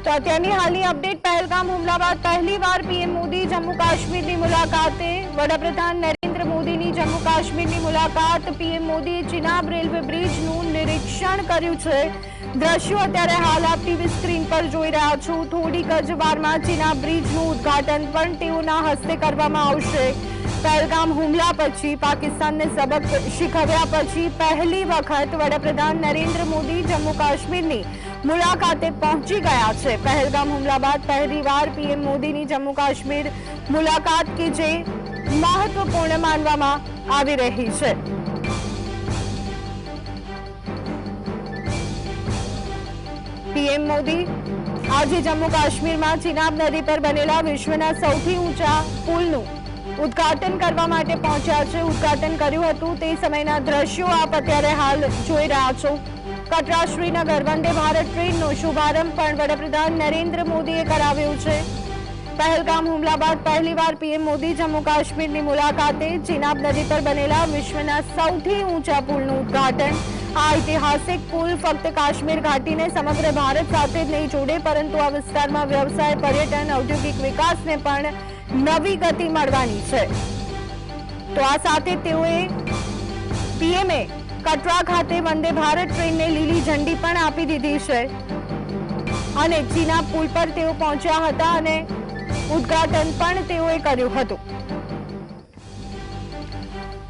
તો અત્યારની હાલની અપડેટ પહેલગામ હુમલા બાદ પહેલીવાર પીએમ મોદી જમ્મુ કાશ્મીરની મુલાકાતે વડાપ્રધાન નરેન્દ્ર મોદીની જમ્મુ કાશ્મીરની મુલાકાત પીએમ મોદીએ ચિનાબ રેલવે બ્રિજનું નિરીક્ષણ કર્યું છે દ્રશ્યો અત્યારે હાલ આપ ટીવી સ્ક્રીન પર જોઈ રહ્યા છો થોડીક જ વારમાં ચિનાબ બ્રિજનું ઉદ્ઘાટન પણ તેઓના હસ્તે કરવામાં આવશે પહેલગામ હુમલા પછી પાકિસ્તાનને સબક શીખવ્યા પછી પહેલી વખત વડાપ્રધાન નરેન્દ્ર મોદી જમ્મુ કાશ્મીરની મુલાકાતે પહોંચી ગયા છે. પહેલગામ હુમલા બાદ પહેલીવાર પીએમ મોદીની જમ્મુ કાશ્મીર મુલાકાત કે જે મહત્વપૂર્ણ માનવામાં આવી રહી છે. પીએમ મોદી આજે જમ્મુ કાશ્મીરમાં ચિનાબ નદી પર બનેલા વિશ્વના સૌથી ઊંચા પુલનું ઉદ્ઘાટન કરવા માટે પહોંચ્યા છે. ઉદ્ઘાટન કર્યું હતું તે સમયના દ્રશ્યો આપ અત્યારે હાલ જોઈ રહ્યા છો. કટરા શ્રીનગર, વંદે ભારત ટ્રેનનો શુભારંભ પણ વડાપ્રધાન નરેન્દ્ર મોદીએ કરાવ્યો છે. પહેલગામ હુમલા બાદ પહેલીવાર પીએમ મોદી જમ્મુ કાશ્મીરની મુલાકાતે ચિનાબ નદી પર બનેલા વિશ્વના સૌથી ઊંચા પુલનું ઉદ્ઘાટન. આ ઐતિહાસિક પુલ ફક્ત કાશ્મીર ઘાટીને સમગ્ર ભારત સાથે જ નહીં જોડે, પરંતુ આ વિસ્તારમાં વ્યવસાય, પર્યટન, ઔદ્યોગિક વિકાસને પણ નવી ગતિ મળવાની છે. તો આ સાથે તેઓએ પીએમએ કટરા ખાતે વંદે ભારત ટ્રેનને લીલી ઝંડી પણ આપી દીધી છે. અને ચીના પુલ પર તેઓ પહોંચ્યા હતા અને ઉદ્ઘાટન પણ તેઓએ કર્યું હતું.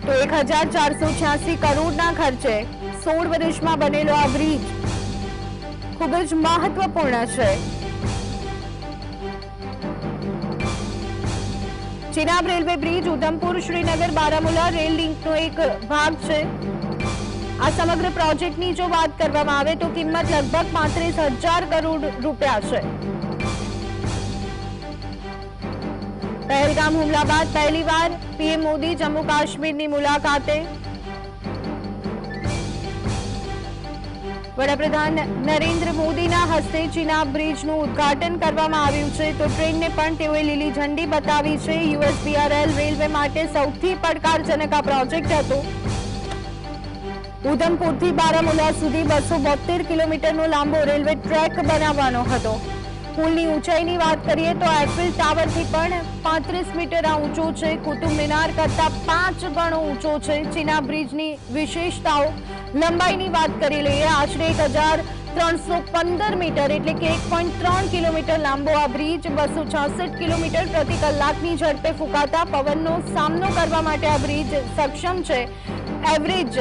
તો એક હજાર ચારસો છ્યાસી કરોડના ખર્ચે સોળ વર્ષમાં બનેલો આ બ્રિજ ખૂબ જ મહત્વપૂર્ણ છે. Chenab railway bridge Udhampur Srinagar Baramulla rail લિંકનો એક ભાગ છે. આ સમગ્ર પ્રોજેક્ટની જો વાત કરવામાં આવે તો કિંમત લગભગ પાંત્રીસ કરોડ રૂપિયા છે. પહેલગામ હુમલા બાદ પહેલીવાર પીએમ મોદી જમ્મુ કાશ્મીરની મુલાકાતે. વડાપ્રધાન નરેન્દ્ર મોદીના હસ્તે ચીના બ્રિજનું ઉદ્ઘાટન કરવામાં આવ્યું છે. તો ટ્રેનને પણ તેઓએ લીલી ઝંડી બતાવી છે. યુએસબીઆરએલ રેલવે માટે સૌથી પડકારજનક આ પ્રોજેક્ટ હતો. ઉધમપુરથી બારામુલા સુધી બસો બોતેર કિલોમીટરનો લાંબો રેલવે ટ્રેક બનાવવાનો હતો. પુલની ઊંચાઈની વાત કરીએ તો એફિલ ટાવરથી પણ પાંત્રીસ મીટર આ ઊંચો છે. કુતુબ મિનાર કરતા પાંચ ગણો ઊંચો છે. ચીના બ્રિજની વિશેષતાઓ લંબાઈની વાત કરી લઈએ, આશરે એક હજાર ત્રણસો પંદર મીટર એટલે કે એક પોઈન્ટ ત્રણ કિલોમીટર લાંબો આ બ્રિજ બસો છાસઠ કિલોમીટર પ્રતિ કલાકની ઝડપે ફૂંકાતા પવનનો સામનો કરવા માટે આ બ્રિજ સક્ષમ છે. એવરેજ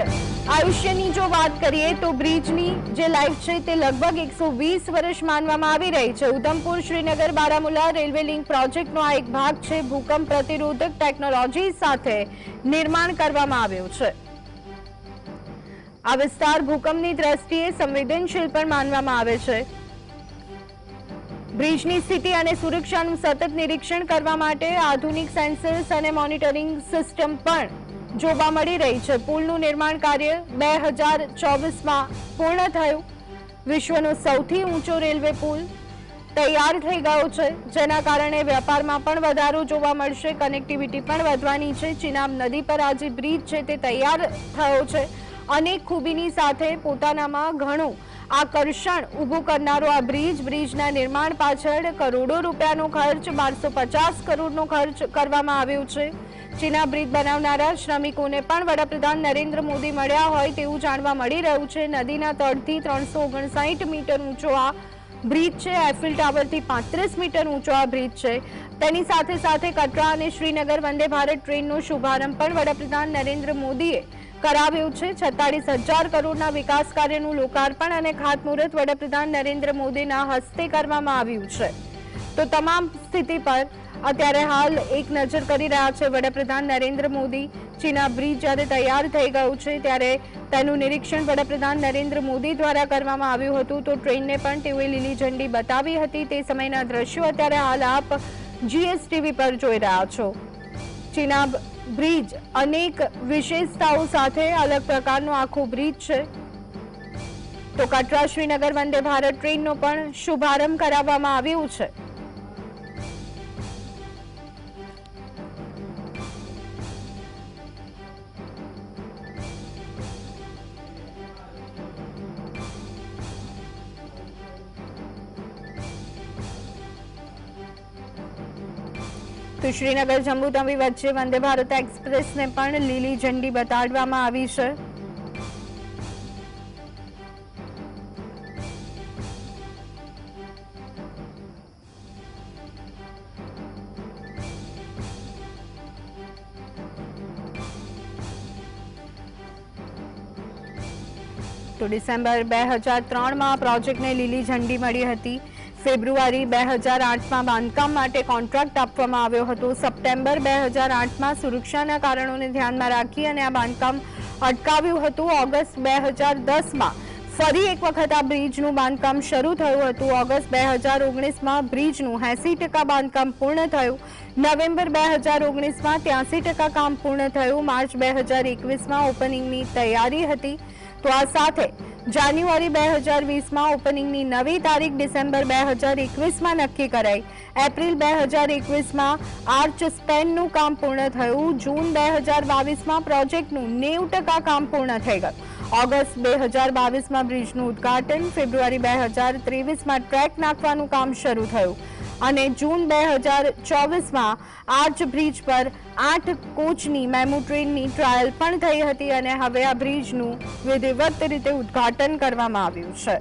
આયુષ્યની જો વાત કરીએ તો બ્રિજની જે લાઈફ છે તે લગભગ એકસો વીસ વર્ષ માનવામાં આવી રહી છે. ઉધમપુર શ્રીનગર બારામુલા રેલવે લિંક પ્રોજેક્ટનો આ એક ભાગ છે. ભૂકંપ પ્રતિરોધક ટેકનોલોજી સાથે નિર્માણ કરવામાં આવ્યું છે. આ વિસ્તાર ભૂકંપની દ્રષ્ટિએ સંવેદનશીલ પણ માનવામાં આવે છે. બ્રિજની સ્થિતિ અને સુરક્ષાનું સતત નિરીક્ષણ કરવા માટે આધુનિક સેન્સર્સ અને મોનિટરિંગ સિસ્ટમ પણ જોવા મળી રહી છે. પુલનું નિર્માણ કાર્ય બે હજાર ચોવીસમાં પૂર્ણ થયું. વિશ્વનો સૌથી ઊંચો રેલવે પુલ તૈયાર થઈ ગયો છે. જેના કારણે વેપારમાં પણ વધારો જોવા મળશે. કનેક્ટિવિટી પણ વધવાની છે. ચિનાબ નદી પર આ જે બ્રિજ છે તે તૈયાર થયો છે. અનેક ખૂબીની સાથે પોતાનામાં ઘણું આકર્ષણ ઊભું કરનારો આ બ્રિજ, બ્રિજના નિર્માણ પાછળ કરોડો રૂપિયાનો ખર્ચ, બારસો પચાસ કરોડનો ખર્ચ કરવામાં આવ્યો છે. ચીના બ્રિજ બનાવનારા શ્રમિકોને પણ વડાપ્રધાન નરેન્દ્ર મોદી મળ્યા હોય તેવું જાણવા મળી રહ્યું છે. નદીના તળથી ત્રણસો ઓગણસાઠ મીટર ઊંચો આ બ્રિજ છે. એફિલ ટાવરથી પાંત્રીસ મીટર ઊંચો આ બ્રિજ છે. તેની સાથે સાથે કટરા અને શ્રીનગર વંદે ભારત ટ્રેનનો શુભારંભ પણ વડાપ્રધાન નરેન્દ્ર મોદીએ કરાવ્યું છે. છત્તાલીસ હજાર કરોડના વિકાસ કાર્યનું લોકાર્પણ અને ખાતમુહૂર્ત વડાપ્રધાન નરેન્દ્ર મોદીના હસ્તે કરવામાં આવ્યું છે. તો તમામ સ્થિતિ પર અત્યારે હાલ એક નજર કરી રહ્યા છે વડાપ્રધાન નરેન્દ્ર મોદી. ચીના બ્રિજ જ્યારે તૈયાર થઈ ગયું છે ત્યારે તેનું નિરીક્ષણ વડાપ્રધાન નરેન્દ્ર મોદી દ્વારા કરવામાં આવ્યું હતું. તો ટ્રેનને પણ તેઓએ લીલી ઝંડી બતાવી હતી. તે સમયના દ્રશ્યો અત્યારે હાલ આપ જીએસટીવી પર જોઈ રહ્યા છો. ચીના બ્રિજ અનેક વિશેષતાઓ સાથે અલગ પ્રકારનો આખો બ્રિજ છે. તો કટરા શ્રીનગર વંદે ભારત ટ્રેનનો પણ શુભારંભ કરાવવામાં આવ્યો છે. તો શ્રીનગર જમ્મુ તવી વચ્ચે વંદે ભારત એક્સપ્રેસને પણ લીલી ઝંડી બતાડવામાં આવી છે. તો ડિસેમ્બર બે હજાર ત્રણમાં પ્રોજેક્ટને લીલી ઝંડી મળી હતી. ફેબ્રુઆરી બે હજાર આઠમાં બાંધકામ માટે કોન્ટ્રાક્ટ આપવામાં આવ્યો હતો. સપ્ટેમ્બર બે હજાર આઠમાં સુરક્ષાના કારણોને ધ્યાનમાં રાખી અને આ બાંધકામ અટકાવ્યું હતું. ઓગસ્ટ બે હજાર દસમાં ફરી એક વખત આ બ્રિજનું બાંધકામ શરૂ થયું હતું. ઓગસ્ટ બે હજાર ઓગણીસમાં બ્રિજનું એસી ટકા બાંધકામ પૂર્ણ થયું. નવેમ્બર બે હજાર ઓગણીસમાં ત્યાંસી ટકા કામ પૂર્ણ થયું. માર્ચ બે હજાર એકવીસમાં ઓપનિંગની તૈયારી હતી. તો આ સાથે જાન્યુઆરી બે હજાર વીસમાં ઓપનિંગની નવી તારીખ ડિસેમ્બર બે હજાર એકવીસમાં નક્કી કરાઈ. એપ્રિલ બે હજાર એકવીસમાં આર્ચ સ્પેનનું કામ પૂર્ણ થયું. જૂન બે હજાર બાવીસમાં પ્રોજેક્ટનું નેવું ટકા કામ પૂર્ણ થઈ ગયું. ઓગસ્ટ બે હજાર બાવીસમાં બ્રિજનું ઉદ્ઘાટન. ફેબ્રુઆરી બે હજાર ત્રેવીસમાં ટ્રેક નાખવાનું કામ શરૂ થયું. અને જૂન બે હજાર ચોવીસમાં આર્ચ બ્રિજ પર આઠ કોચની મેમુ ટ્રેનની ટ્રાયલ પણ થઈ હતી અને હવે આ બ્રિજનું વિધિવત રીતે ઉદ્ઘાટન કરવામાં આવ્યું છે.